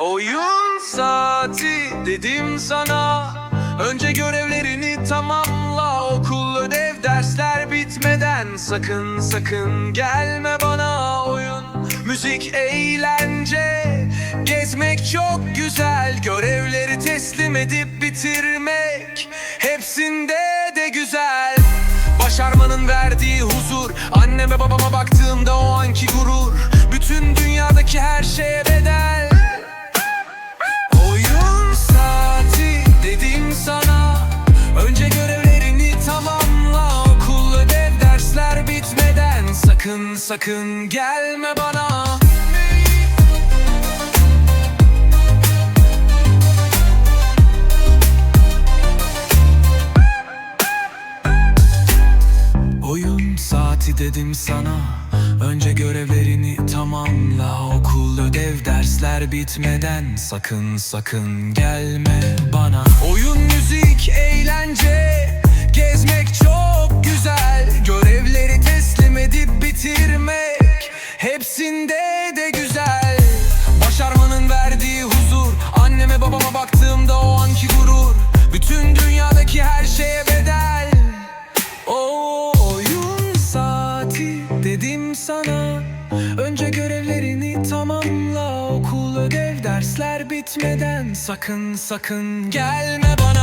Oyun saati dedim sana. Önce görevlerini tamamla Okul ödev dersler bitmeden Sakın sakın gelme bana oyun. Müzik eğlence Gezmek çok güzel. Görevleri teslim edip bitirmek Hepsinde de güzel. Başarmanın verdiği huzur Anneme babama baktığımda o anki gurur. Bütün dünyadaki her şeye Sakın sakın gelme bana. Oyun saati dedim sana. Önce görevlerini tamamla. Okul ödev dersler bitmeden Sakın sakın gelme bana sana. Önce görevlerini tamamla Okul ödev dersler bitmeden Sakın sakın gelme bana